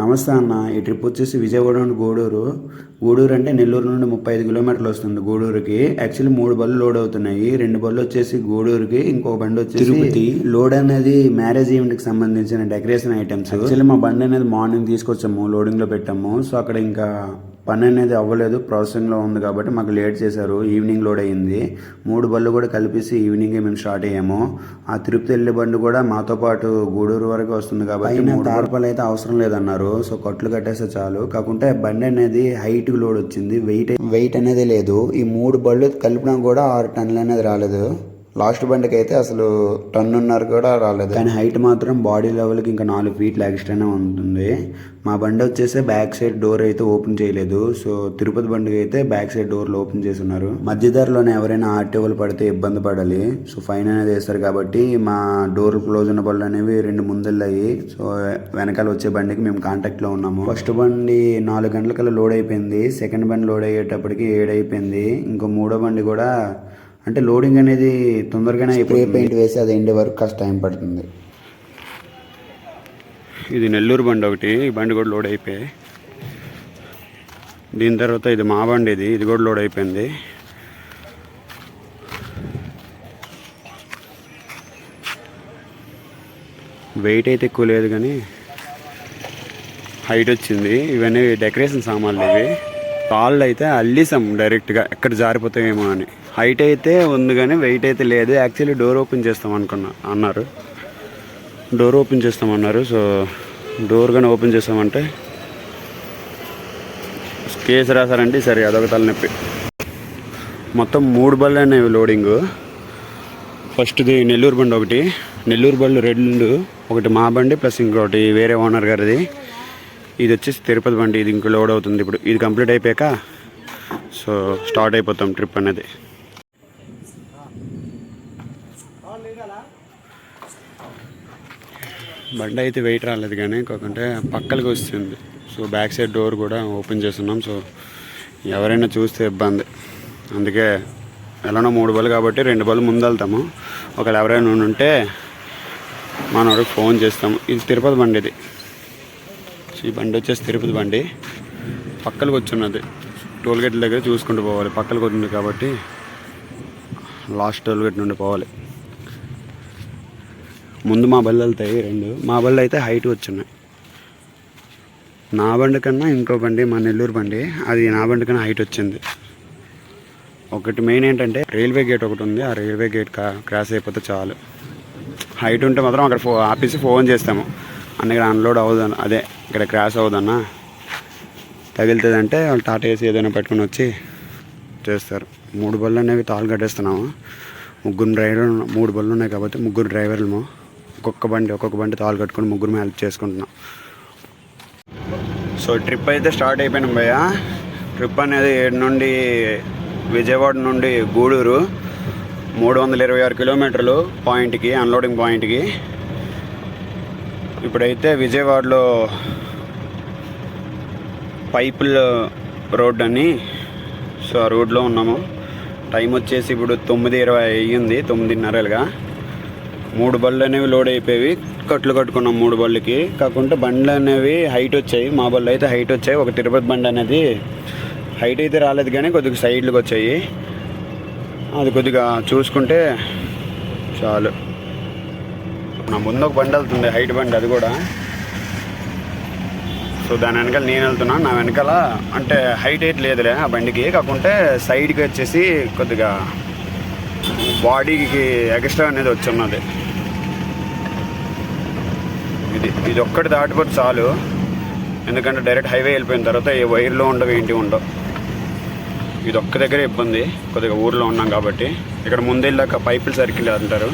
నమస్తే అన్న. ఈ ట్రిప్ వచ్చేసి విజయవాడ నుండి గూడూరు. గూడూరు అంటే నెల్లూరు నుండి ముప్పై ఐదు కిలోమీటర్లు వస్తుంది గూడూరుకి. యాక్చువల్లీ మూడు బళ్ళు లోడ్ అవుతున్నాయి. రెండు బళ్ళు వచ్చేసి గూడూరుకి ఇంకో బండి వచ్చేసి తిరుపతి. లోడ్ అనేది మ్యారేజ్ ఈవెంట్కి సంబంధించిన డెకరేషన్ ఐటమ్స్. యాక్చువల్లీ మా బండి అనేది మార్నింగ్ తీసుకొచ్చాము లోడింగ్లో పెట్టాము. సో అక్కడ ఇంకా పని అనేది అవ్వలేదు ప్రాసెసింగ్లో ఉంది కాబట్టి మాకు లేట్ చేశారు ఈవినింగ్ లోడ్ అయ్యింది మూడు బళ్ళు కూడా కలిపేసి ఈవినింగే మేము స్టార్ట్ అయ్యాము. ఆ తిరుపతి వెళ్ళే బండి కూడా మాతో పాటు గూడూరు వరకు వస్తుంది కాబట్టి తార్పాలు అయితే అవసరం లేదన్నారు. సో కట్లు కట్టేస్తే చాలు. కాకుంటే బండి అనేది హైట్ లోడ్ వచ్చింది వెయిట్ వెయిట్ అనేది లేదు. ఈ మూడు బళ్ళు కలిపినా కూడా ఆరు టన్నులు అనేది రాలేదు. లాస్ట్ బండికి అయితే అసలు టన్నున్నర కూడా రాలేదు. కానీ హైట్ మాత్రం బాడీ లెవెల్కి ఇంకా నాలుగు ఫీట్లు ఎక్స్ట్రానే ఉంటుంది. మా బండి వచ్చేసి బ్యాక్ సైడ్ డోర్ అయితే ఓపెన్ చేయలేదు. సో తిరుపతి బండికి అయితే బ్యాక్ సైడ్ డోర్లు ఓపెన్ చేసి ఉన్నారు మధ్యదారిలోనే ఎవరైనా ఆర్టీఓలు పడితే ఇబ్బంది పడాలి. సో ఫైన్ అనేది వేస్తారు కాబట్టి మా డోర్ క్లోజ్ ఉన్న బళ్ళు అనేవి రెండు ముందెళ్ళాయి సో వెనకాల వచ్చే బండికి మేము కాంటాక్ట్లో ఉన్నాము. ఫస్ట్ బండి నాలుగు గంటలకల్లా లోడ్ అయిపోయింది. సెకండ్ బండి లోడ్ అయ్యేటప్పటికి ఏడు అయిపోయింది ఇంకో మూడో బండి కూడా అంటే లోడింగ్ అనేది తొందరగానే స్ప్రే పెయింట్ వేసి అది ఎండే వరకు కాస్త టైం పడుతుంది. ఇది నెల్లూరు బండి ఒకటి ఈ బండి కూడా లోడ్ అయిపోయాయి దీని తర్వాత ఇది మా బండి ఇది ఇది కూడా లోడ్ అయిపోయింది. వెయిట్ అయితే ఎక్కువ లేదు కానీ హైట్ వచ్చింది. ఇవన్నీ డెకరేషన్ సామాన్లు ఇవి. తాళ్ళు అయితే అల్లిసాం డైరెక్ట్గా ఎక్కడ జారిపోతాయేమో అని. హైట్ అయితే ఉంది కానీ వెయిట్ అయితే లేదు. యాక్చువల్లీ డోర్ ఓపెన్ చేస్తాం అనుకున్నా అన్నారు. డోర్ ఓపెన్ చేస్తామన్నారు సో డోర్ కానీ ఓపెన్ చేస్తామంటే కేసు రాశారంటే సరే అదొక తలనొప్పి. మొత్తం మూడు బళ్ళు అనేవి లోడింగ్ ఫస్ట్ది నెల్లూరు బండి ఒకటి. నెల్లూరు బళ్ళు రెండు ఒకటి మా బండి ప్లస్ ఇంకోటి వేరే ఓనర్ గారిది. ఇది వచ్చేసి తిరుపతి బండి ఇది ఇంకో లోడ్ అవుతుంది ఇప్పుడు. ఇది కంప్లీట్ అయిపోయాక సో స్టార్ట్ అయిపోతాం ట్రిప్ అనేది. బండి అయితే వెయిట్ రాలేదు కానీ కాకుంటే పక్కలకి వస్తుంది. సో బ్యాక్ సైడ్ డోర్ కూడా ఓపెన్ చేస్తున్నాం. సో ఎవరైనా చూస్తే ఇబ్బంది. అందుకే ఎలానో మూడు బళ్ళు కాబట్టి రెండు బళ్ళు ముందు వెళ్తాము. ఒకవేళ ఎవరైనా ఉంటే మనోడికి ఫోన్ చేస్తాము. ఇది తిరుపతి బండి ఇది. సో ఈ బండి వచ్చేసి తిరుపతి బండి. పక్కలకు వచ్చున్నది టోల్ గేట్ దగ్గర చూసుకుంటూ పోవాలి. పక్కలకు వచ్చింది కాబట్టి లాస్ట్ టోల్ గేట్ నుండి పోవాలి. ముందు మా బళ్ళు వెళ్తాయి రెండు. మా బళ్ళు అయితే హైట్ వచ్చున్నాయి. నా బండి కన్నా ఇంకో బండి మా నెల్లూరు బండి అది నా బండి కన్నా హైట్ వచ్చింది. ఒకటి మెయిన్ ఏంటంటే రైల్వే గేట్ ఒకటి ఉంది. ఆ రైల్వే గేట్ క్రాస్ అయిపోతే చాలు. హైట్ ఉంటే మాత్రం అక్కడ ఫో ఆఫీస్కి ఫోన్ చేస్తాము. అన్న ఇక్కడ అన్లోడ్ అవ్వదు అదే ఇక్కడ క్రాష్ అవ్వదన్నా. తగిలితుంది అంటే వాళ్ళు టాటా ఏసీ ఏదైనా పెట్టుకుని వచ్చి చేస్తారు. మూడు బళ్ళు అనేవి తాళ్ళు కట్టేస్తున్నాము. ముగ్గురు డ్రైవర్ మూడు బళ్ళు ఉన్నాయి కాబట్టి ముగ్గురు డ్రైవర్లము ఒక్కొక్క బండి ఒక్కొక్క బండి తాళ్ళు కట్టుకుని ముగ్గురు హెల్ప్ చేసుకుంటున్నాం. సో ట్రిప్ అయితే స్టార్ట్ అయిపోయినాం భయ్య. ట్రిప్ అనేది ఏడు నుండి విజయవాడ నుండి గూడూరు మూడు వందల ఇరవై ఆరు కిలోమీటర్లు పాయింట్కి అన్లోడింగ్ పాయింట్కి ఇప్పుడైతే విజయవాడలో పైపుల్ రోడ్ అని సో ఆ రోడ్లో ఉన్నాము. టైం వచ్చేసి ఇప్పుడు తొమ్మిది ఇరవై అయ్యింది తొమ్మిదిన్నరలుగా మూడు బళ్ళు అనేవి లోడ్ అయిపోయి కట్లు కట్టుకున్నాం మూడు బళ్ళకి. కాకుంటే బండ్లు అనేవి హైట్ వచ్చాయి. మా బళ్ళు అయితే హైట్ వచ్చాయి. ఒక తిరుపతి బండి అనేది హైట్ అయితే రాలేదు కానీ కొద్దిగా సైడ్లకు వచ్చాయి. అది కొద్దిగా చూసుకుంటే చాలు. నా ముందు ఒక బండి వెళ్తుంది హైట్ బండి అది కూడా. సో దాని వెనకాల నేను వెళ్తున్నా. నా వెనకాల అంటే హైట్ అయితే లేదులే ఆ బండికి. కాకుంటే సైడ్కి వచ్చేసి కొద్దిగా బాడీకి ఎక్స్ట్రా అనేది వచ్చి ఉన్నది. ఇది ఇది ఒక్కటి దాటిపోతే చాలు. ఎందుకంటే డైరెక్ట్ హైవే వెళ్ళిపోయిన తర్వాత ఏ వైర్లో ఉండవు ఏంటి ఉండవు. ఇది ఒక్క దగ్గర ఇబ్బంది. కొద్దిగా ఊర్లో ఉన్నాం కాబట్టి. ఇక్కడ ముందెళ్ళాక పైపులు సర్కిల్ అంటారు.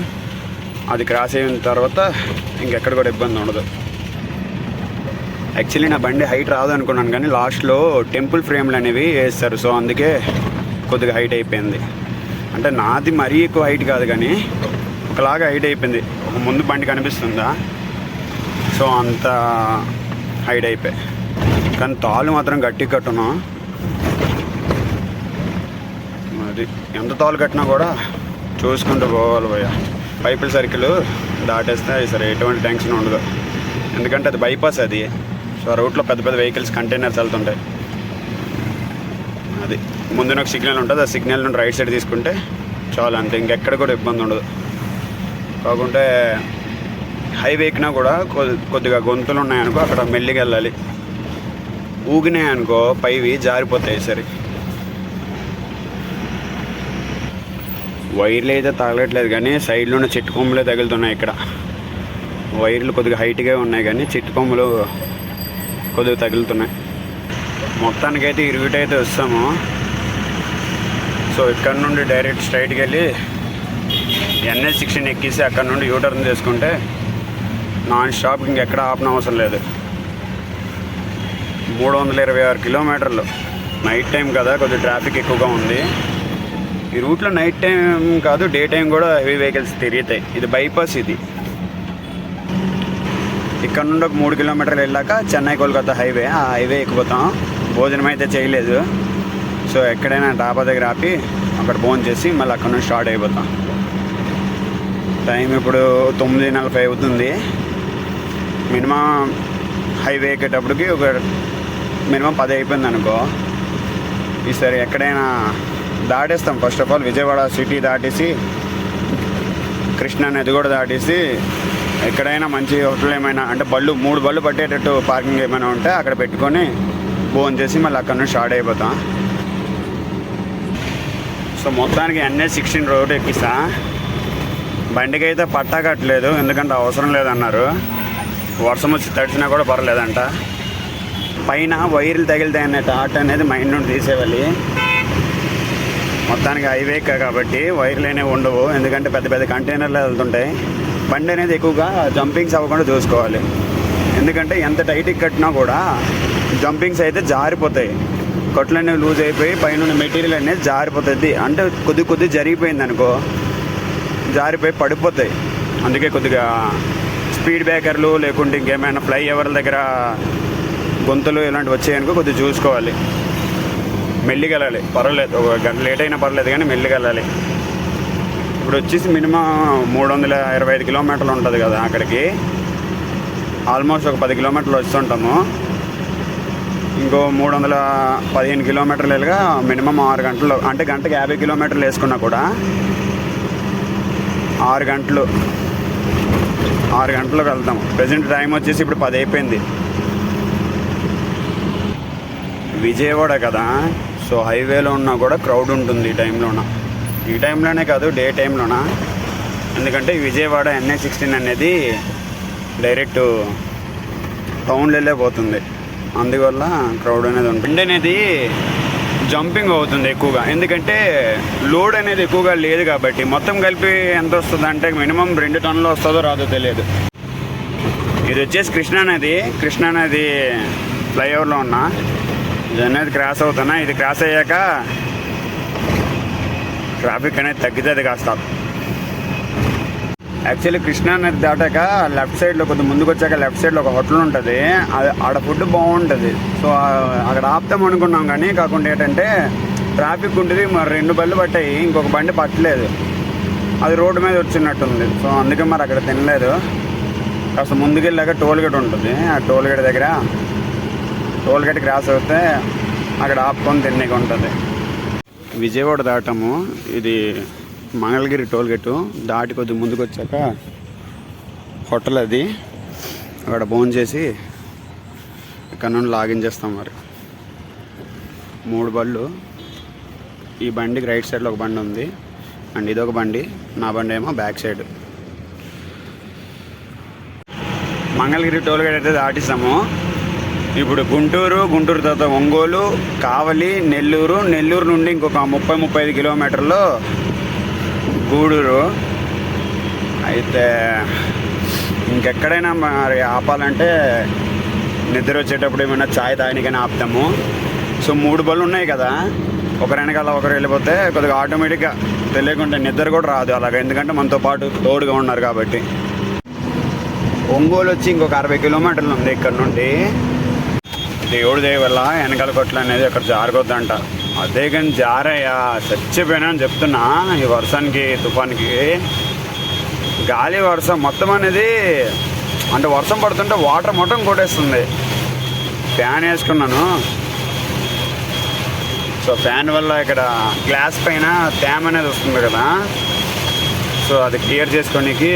అది క్రాస్ అయిన తర్వాత ఇంకెక్కడ కూడా ఇబ్బంది ఉండదు. యాక్చువల్లీ నా బండి హైట్ రాదు అనుకున్నాను కానీ లాస్ట్లో టెంపుల్ ఫ్రేమ్లు అనేవి వేస్తారు. సో అందుకే కొద్దిగా హైట్ అయిపోయింది. అంటే నాది మరీ ఎక్కువ హైట్ కాదు కానీ ఒకలాగా హైట్ అయిపోయింది. ఒక ముందు బండి కనిపిస్తుందా? సో అంత హైడ్ అయిపోయాయి కానీ తాళ్ళు మాత్రం గట్టి కట్టును? అది ఎంత తాళ్ళు కట్టినా కూడా చూసుకుంటూ పోవాలి భయ పైపుల సర్కిల్ దాటేస్తే సరే ఎటువంటి టెన్షన్ ఉండదు. ఎందుకంటే అది బైపాస్ అది. సో ఆ రూట్లో పెద్ద పెద్ద వెహికల్స్ కంటైనర్స్ వెళ్తుంటాయి. అది ముందున ఒక సిగ్నల్ ఉంటుంది. ఆ సిగ్నల్ నుండి రైట్ సైడ్ తీసుకుంటే చాలు అంతే. ఇంకెక్కడ కూడా ఇబ్బంది ఉండదు. కాకుంటే హైవే ఎక్కినా కూడా కొద్ది కొద్దిగా గొంతులు ఉన్నాయనుకో అక్కడ మెల్లిగా వెళ్ళాలి ఊగినాయి అనుకో పైవి జారిపోతాయి సరే. వైర్లు అయితే తగలట్లేదు కానీ సైడ్లో ఉన్న చెట్టు కొమ్ములే తగులుతున్నాయి ఇక్కడ. వైర్లు కొద్దిగా హైట్గా ఉన్నాయి కానీ చెట్టు కొమ్ములు కొద్దిగా తగులుతున్నాయి. మొత్తానికైతే ఇరుగుటైతే వస్తాము. సో ఇక్కడ నుండి డైరెక్ట్ స్ట్రైట్కి వెళ్ళి ఎన్ఎస్ సిక్స్టీన్ ఎక్కేసి అక్కడ నుండి యూటర్న్ చేసుకుంటే నాన్ స్టాప్ ఇంకెక్కడ ఆపన అవసరం లేదు. మూడు వందల ఇరవై ఆరు కిలోమీటర్లు. నైట్ టైం కదా కొద్దిగా ట్రాఫిక్ ఎక్కువగా ఉంది. ఈ రూట్లో నైట్ టైం కాదు డే టైం కూడా హెవీ వెహికల్స్ తిరుగుతాయి. ఇది బైపాస్ ఇది. ఇక్కడ నుండి ఒక మూడు కిలోమీటర్లు వెళ్ళాక చెన్నై కోల్కతా హైవే ఆ హైవే ఎక్కిపోతాం భోజనం అయితే చేయలేదు. సో ఎక్కడైనా డాబా దగ్గర ఆపి అక్కడ భోజనం చేసి మళ్ళీ అక్కడ నుంచి స్టార్ట్ అయిపోతాం. టైం ఇప్పుడు తొమ్మిది నలభై అవుతుంది. మినిమం హైవే ఎక్కేటప్పటికి ఒక మినిమం పది అయిపోయింది అనుకో. ఈసారి ఎక్కడైనా దాటేస్తాం. First of all Vijayawada city దాటేసి కృష్ణా నది కూడా దాటేసి ఎక్కడైనా మంచి హోటల్ ఏమైనా అంటే బళ్ళు మూడు బళ్ళు పట్టేటట్టు పార్కింగ్ ఏమైనా ఉంటే అక్కడ పెట్టుకొని భోజనం చేసి మళ్ళీ అక్కడ నుంచి స్టార్ట్ అయిపోతాం. సో మొత్తానికి ఎన్ఏ సిక్స్టీన్ రోడ్ ఎక్కిస్తా. బండికి అయితే పట్టా కట్టలేదు ఎందుకంటే అవసరం లేదన్నారు. వర్షం వచ్చి తడిచినా కూడా పర్లేదంట. పైన వైర్లు తగిలితే టాట్ అనేది మైండ్ నుండి తీసేవాలి మొత్తానికి హైవే కాబట్టి వైర్లు అనేవి ఉండవు. ఎందుకంటే పెద్ద పెద్ద కంటైనర్లు వెళ్తుంటాయి. బండి అనేది ఎక్కువగా జంపింగ్స్ అవ్వకుండా చూసుకోవాలి. ఎందుకంటే ఎంత టైట్కి కట్టినా కూడా జంపింగ్స్ అయితే జారిపోతాయి. కొట్లు అనేవి లూజ్ అయిపోయి పైన మెటీరియల్ అనేది జారిపోతుంది. అంటే కొద్ది కొద్ది జరిగిపోయింది అనుకో జారిపోయి పడిపోతాయి. అందుకే కొద్దిగా స్పీడ్ బ్రేకర్లు లేకుంటే ఇంకేమైనా ఫ్లై దగ్గర గొంతులు ఇలాంటివి వచ్చాయనుకో కొద్దిగా చూసుకోవాలి. మెల్లిగా వెళ్ళాలి. పర్వాలేదు. ఒక గంట లేట్ అయినా పర్లేదు కానీ మెల్లిగా వెళ్ళాలి. ఇప్పుడు వచ్చేసి మినిమం మూడు వందల ఇరవై ఐదు కిలోమీటర్లు ఉంటుంది కదా అక్కడికి. ఆల్మోస్ట్ ఒక పది కిలోమీటర్లు వస్తుంటాము. ఇంకో మూడు వందల పదిహేను కిలోమీటర్లు వెళ్ళగా మినిమం ఆరు గంటలు అంటే గంటకి యాభై కిలోమీటర్లు వేసుకున్నా కూడా ఆరు గంటలు ఆరు గంటలకు వెళ్తాం. ప్రజెంట్ టైం వచ్చేసి ఇప్పుడు పది అయిపోయింది. విజయవాడ కదా? సో హైవేలో ఉన్నా కూడా క్రౌడ్ ఉంటుంది ఈ టైంలోన ఈ టైంలోనే కాదు డే టైంలోన ఎందుకంటే విజయవాడ ఎన్ఏ సిక్స్టీన్ అనేది డైరెక్ట్ టౌన్లో వెళ్ళే పోతుంది. అందువల్ల క్రౌడ్ అనేది ఉంటుంది. అనేది జంపింగ్ అవుతుంది ఎక్కువగా. ఎందుకంటే లోడ్ అనేది ఎక్కువగా లేదు కాబట్టి మొత్తం కలిపి ఎంత వస్తుంది అంటే మినిమం రెండు టన్నులు వస్తుందో రాదో తెలియదు. ఇది వచ్చేసి కృష్ణా నది. కృష్ణా నది ఫ్లైఓవర్లో ఉన్నా. ఇది అనేది క్రాస్ అవుతున్నా. ఇది క్రాస్ అయ్యాక ట్రాఫిక్ అనేది తగ్గుతుంది కాస్త. యాక్చువల్లీ కృష్ణా నది దాటాక లెఫ్ట్ సైడ్లో కొంచెం ముందుకు వచ్చాక లెఫ్ట్ సైడ్లో ఒక హోటల్ ఉంటుంది. అది ఆడ ఫుడ్ బాగుంటుంది. సో అక్కడ ఆపుతాం అనుకున్నాం కానీ కాకుండా ఏంటంటే ట్రాఫిక్ ఉంటుంది మరి రెండు బళ్ళు పట్టాయి ఇంకొక బండి పట్టలేదు. అది రోడ్డు మీద వచ్చినట్టుంది. సో అందుకే మరి అక్కడ తినలేదు. కాస్త ముందుకెళ్ళాక టోల్ గేట్ ఉంటుంది. ఆ టోల్ గేట్ దగ్గర టోల్ గేట్ క్రాస్ అవుతే అక్కడ ఆపుకొని తిన్నగా ఉంటుంది విజయవాడ దాటము. ఇది మంగళగిరి టోల్ గేటు దాటి కొద్ది ముందుకు వచ్చాక హోటల్ అది. అక్కడ భోజనం చేసి ఇక్కడ నుండి లాగిన్ చేస్తాం మరి. మూడు బళ్ళు ఈ బండికి రైట్ సైడ్లో ఒక బండి ఉంది. అండ్ ఇదొక బండి. నా బండి ఏమో back side. Mangalagiri toll gate అయితే దాటిస్తాము. ఇప్పుడు గుంటూరు గుంటూరు తర్వాత ఒంగోలు కావలి నెల్లూరు. నెల్లూరు నుండి ఇంకొక ముప్పై ముప్పై ఐదు కిలోమీటర్లు గూడూరు. అయితే ఇంకెక్కడైనా మరి ఆపాలంటే నిద్ర వచ్చేటప్పుడు ఏమైనా ఛాయ్ తాగనికైనా ఆపుతాము. సో మూడు బళ్ళు ఉన్నాయి కదా. ఒకరు వెనకాల ఒకరు వెళ్ళిపోతే కొద్దిగా ఆటోమేటిక్గా తెలియకుండా నిద్ర కూడా రాదు అలాగ. ఎందుకంటే మనతో పాటు తోడుగా ఉన్నారు కాబట్టి. ఒంగోలు వచ్చి ఇంకొక అరవై కిలోమీటర్లు ఉంది ఇక్కడ నుండి. దేవుడి దయ వల్ల వెనకాల కొట్లు అనేది అక్కడ జారగొద్దంట. అదే కానీ జారయ్యా చచ్చిపోయినా అని చెప్తున్నా ఈ వర్షానికి తుఫానికి. గాలి వర్షం మొత్తం అనేది అంటే వర్షం పడుతుంటే వాటర్ మొత్తం కొట్టేస్తుంది. ఫ్యాన్ వేసుకున్నాను. సో ఫ్యాన్ వల్ల ఇక్కడ గ్లాస్ పైన తేమ అనేది వస్తుంది కదా. సో అది క్లియర్ చేసుకోనికి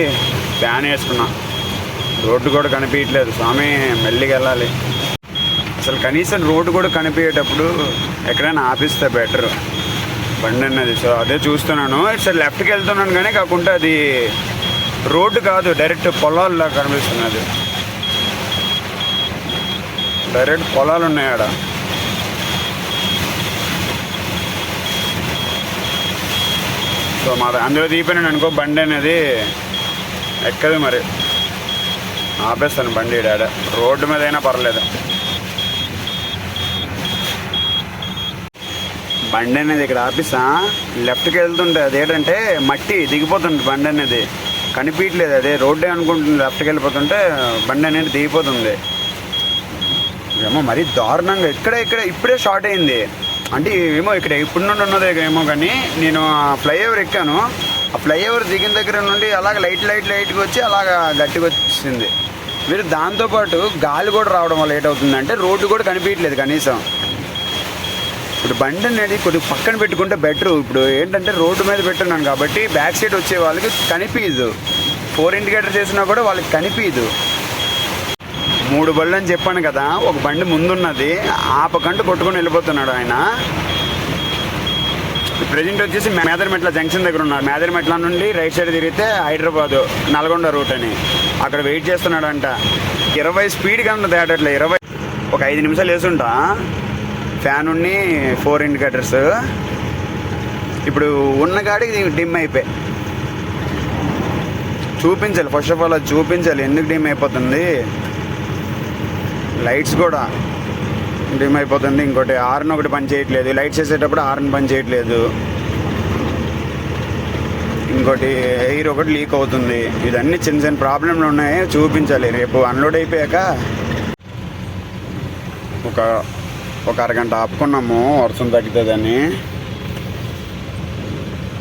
ఫ్యాన్ వేసుకున్నా. రోడ్డు కూడా కనిపించట్లేదు స్వామి మెల్లిగా వెళ్ళాలి. అసలు కనీసం రోడ్డు కూడా కనిపించేటప్పుడు ఎక్కడైనా ఆపిస్తే బెటర్ బండి అన్నది సో అదే చూస్తున్నాను. ఇట్స్ లెఫ్ట్కి వెళ్తున్నాను కానీ కాకుండా అది రోడ్డు కాదు. డైరెక్ట్ పొలాల్లో కనిపిస్తున్నది. డైరెక్ట్ పొలాలు ఉన్నాయి ఆడ. సో మా అందులో తీపినాను అనుకో బండి అనేది ఎక్కదు మరి. ఆపేస్తాను బండి డాడ రోడ్డు మీద అయినా పర్లేదు. బండి అనేది ఇక్కడ ఆపిస్తా లెఫ్ట్కి వెళ్తుంటే అదేంటంటే మట్టి దిగిపోతుంది బండి అనేది. కనిపించలేదు అదే రోడ్డే అనుకుంటుంది. లెఫ్ట్కి వెళ్ళిపోతుంటే బండి అనేది దిగిపోతుంది. ఏమో మరీ దారుణంగా ఇక్కడ ఇక్కడ ఇప్పుడే షార్ట్ అయింది. అంటే ఏమో ఇక్కడ ఇప్పుడు నుండి ఉన్నదే ఏమో కానీ నేను ఆ ఫ్లైఓవర్ ఎక్కాను. ఆ ఫ్లైఓవర్ దిగిన దగ్గర నుండి అలాగ లైట్ లైట్ లైట్గా వచ్చి అలాగ గట్టిగా వచ్చింది మీరు దాంతోపాటు గాలి కూడా రావడం వల్ల లేట్ అవుతుంది అంటే రోడ్డు కూడా కనిపించట్లేదు కనీసం. ఇప్పుడు బండి అనేది కొద్దిగా పక్కన పెట్టుకుంటే బెటర్ ఇప్పుడు ఏంటంటే రోడ్డు మీద పెట్టున్నాను కాబట్టి బ్యాక్ సైడ్ వచ్చే వాళ్ళకి కనిపించదు ఫోర్ ఇండికేటర్ చేసినా కూడా వాళ్ళకి కనిపించదు మూడు బళ్ళు అని చెప్పాను కదా ఒక బండి ముందున్నది ఆపకంటూ కొట్టుకొని వెళ్ళిపోతున్నాడు ఆయన. ప్రజెంట్ వచ్చేసి మేదరమెట్ల జంక్షన్ దగ్గర ఉన్నారు మేదరమెట్ల నుండి రైట్ సైడ్ తిరిగితే హైదరాబాద్ నల్గొండ రూట్ అని. అక్కడ వెయిట్ చేస్తున్నాడంట. ఇరవై స్పీడ్ కన్నా తేటట్లే ఇరవై ఒక ఐదు నిమిషాలు వేసుంటా. ఫ్యాన్ ఉన్ని ఫోర్ ఇండికేటర్స్ ఇప్పుడు ఉన్న గాడికి డిమ్ అయిపోయాయి చూపించాలి ఫస్ట్ ఆఫ్ ఆల్ అది చూపించాలి ఎందుకు డిమ్ అయిపోతుంది? లైట్స్ కూడా డిమ్ అయిపోతుంది ఇంకోటి హార్న్ ఒకటి పని చేయట్లేదు. లైట్స్ వేసేటప్పుడు హార్న్ పని చేయట్లేదు. ఇంకోటి ఎయిర్ ఒకటి లీక్ అవుతుంది. ఇదన్నీ చిన్న చిన్న ప్రాబ్లంలు ఉన్నాయి చూపించాలి. రేపు అన్లోడ్ అయిపోయాక ఒక ఒక అరగంట ఆపుకున్నాము వర్షం తగ్గుతుందని.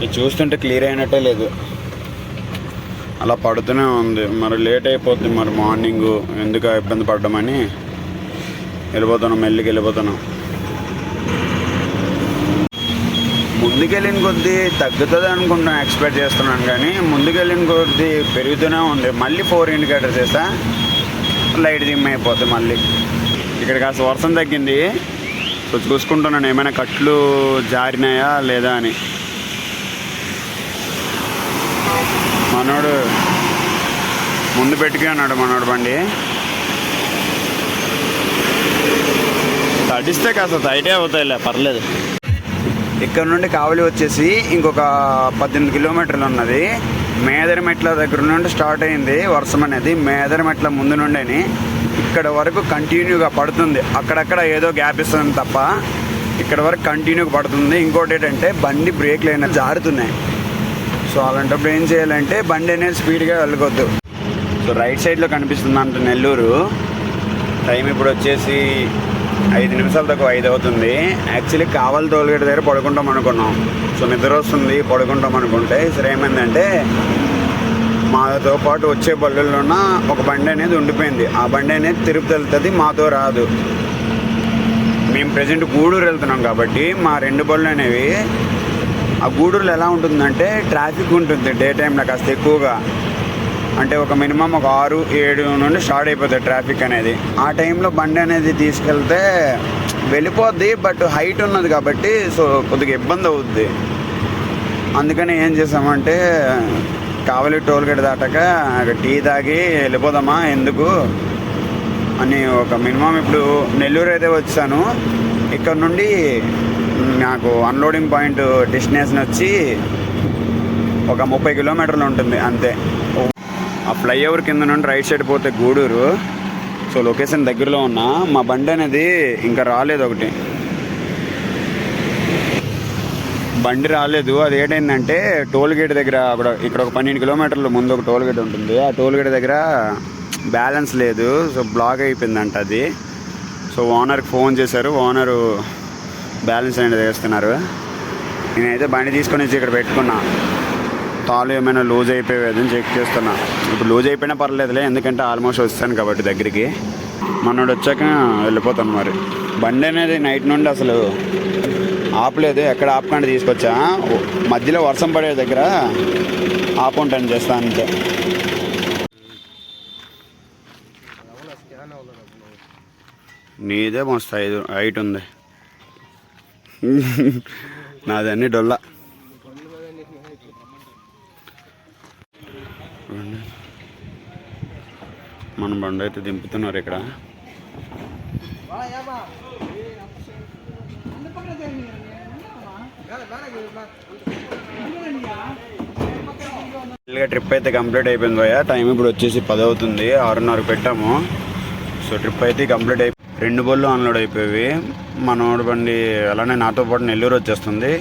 ఇది చూస్తుంటే క్లియర్ అయినట్టే లేదు. అలా పడుతూనే ఉంది. మరి లేట్ అయిపోద్ది మరి మార్నింగ్. ఎందుకు ఇబ్బంది పడ్డామని వెళ్ళిపోతున్నాం మెల్లికి వెళ్ళిపోతున్నాం. ముందుకెళ్ళిన కొద్దీ తగ్గుతుంది అనుకుంటున్నాను ఎక్స్పెక్ట్ చేస్తున్నాను కానీ ముందుకెళ్ళిన కొద్దీ పెరుగుతూనే ఉంది. మళ్ళీ ఫోర్ ఇండికేటర్ చేస్తా లైట్ దిమ్ అయిపోతుంది మళ్ళీ. ఇక్కడ కాస్త వర్షం తగ్గింది. సో చూసుకుంటున్నాను ఏమైనా కట్లు జారినాయా లేదా అని. మనోడు ముందు పెట్టుకుని అన్నాడు మనోడు బండి. తడిస్తే కాస్త టైటే అవుతాయిలే పర్లేదు. ఇక్కడ నుండి కావలి వచ్చేసి ఇంకొక పద్దెనిమిది కిలోమీటర్లు ఉన్నది. మేదరిమెట్ల దగ్గర నుండి స్టార్ట్ అయింది వర్షం అనేది. మేదరిమెట్ల ముందు నుండి ఇక్కడ వరకు కంటిన్యూగా పడుతుంది. అక్కడక్కడ ఏదో గ్యాప్ ఇస్తుంది తప్ప ఇక్కడ వరకు కంటిన్యూగా పడుతుంది. ఇంకోటి ఏంటంటే బండి బ్రేక్లు అయినా జారుతున్నాయి. సో అలాంటప్పుడు ఏం చేయాలంటే బండి అనేది స్పీడ్గా వెళ్ళకొద్దు సో రైట్ సైడ్లో కనిపిస్తుంది అంట నెల్లూరు. టైం ఇప్పుడు వచ్చేసి ఐదు నిమిషాల తక్కువ ఐదు అవుతుంది. యాక్చువల్లీ కావాలి టోల్గేట్ దగ్గర పడుకుంటాం అనుకున్నాం. సో నిద్ర వస్తుంది పడుకుంటాం అనుకుంటే సరే ఏమైందంటే మాతో పాటు వచ్చే బళ్ళల్లోన ఒక బండి అనేది ఉండిపోయింది. ఆ బండి అనేది తిరుపతి వెళ్తుంది మాతో రాదు. మేము ప్రజెంట్ గూడూరు వెళ్తున్నాం కాబట్టి మా రెండు బళ్ళు అనేవి ఆ గూడూరులో ఎలా ఉంటుందంటే ట్రాఫిక్ ఉంటుంది డే టైంలో కాస్త ఎక్కువగా. అంటే ఒక మినిమం ఒక ఆరు ఏడు నుండి స్టార్ట్ అయిపోతుంది ట్రాఫిక్ అనేది. ఆ టైంలో బండి అనేది తీసుకెళ్తే వెళ్ళిపోద్ది బట్ హైట్ ఉన్నది కాబట్టి సో కొద్దిగా ఇబ్బంది అవుద్ది. అందుకని ఏం చేసామంటే కావలి టోల్ గేట్ దాటాక అక్కడ టీ తాగి వెళ్ళిపోదామా ఎందుకు? అని ఒక మినిమం ఇప్పుడు నెల్లూరు అయితే వచ్చాను. ఇక్కడ నుండి నాకు అన్లోడింగ్ పాయింట్ డెస్టినేషన్ వచ్చి ఒక ముప్పై కిలోమీటర్లు ఉంటుంది అంతే. ఆ ఫ్లైఓవర్ కింద నుండి రైట్ సైడ్ పోతే గూడూరు. సో లొకేషన్ దగ్గరలో ఉన్నా. మా బండి అనేది ఇంకా రాలేదు ఒకటి. బండి రాలేదు. అది ఏంటంటే టోల్ గేట్ దగ్గర అక్కడ ఇక్కడ ఒక పన్నెండు కిలోమీటర్ల ముందు ఒక టోల్ గేట్ ఉంటుంది. ఆ టోల్ గేట్ దగ్గర బ్యాలెన్స్ లేదు. సో బ్లాక్ అయిపోయిందంట అది. సో ఓనర్కి ఫోన్ చేశారు. ఓనరు బ్యాలెన్స్ అనేది వేస్తున్నారు. నేనైతే బండి తీసుకొని వచ్చి ఇక్కడ పెట్టుకున్నా. తాళ్ళు ఏమైనా లూజ్ అయిపోయేదని చెక్ చేస్తున్నా. ఇప్పుడు లూజ్ అయిపోయినా పర్లేదులే ఎందుకంటే ఆల్మోస్ట్ వస్తాను కాబట్టి దగ్గరికి. మనోడు వచ్చాక వెళ్ళిపోతాను మరి. బండి అనేది నైట్ నుండి అసలు ఆపలేదు. ఎక్కడ ఆపకుండా తీసుకొచ్చా? మధ్యలో వర్షం పడే దగ్గర ఆపుంటాను చేస్తా అంతే నీదే మస్తు ఐదు హైట్ ఉంది. నాదన్నీ డొల్లా. మన బండి అయితే దింపుతున్నారు ఇక్కడ. ట్రిప్ అయితే కంప్లీట్ అయిపోయింది భయ్య. టైం ఇప్పుడు వచ్చేసి పది అవుతుంది ఆరున్నర పెట్టాము. సో ట్రిప్ అయితే కంప్లీట్ అయిపోయి రెండు బళ్ళు అన్లోడ్ అయిపోయి మనోడు బండి అలానే నాతో పాటు నెల్లూరు వచ్చేస్తుంది.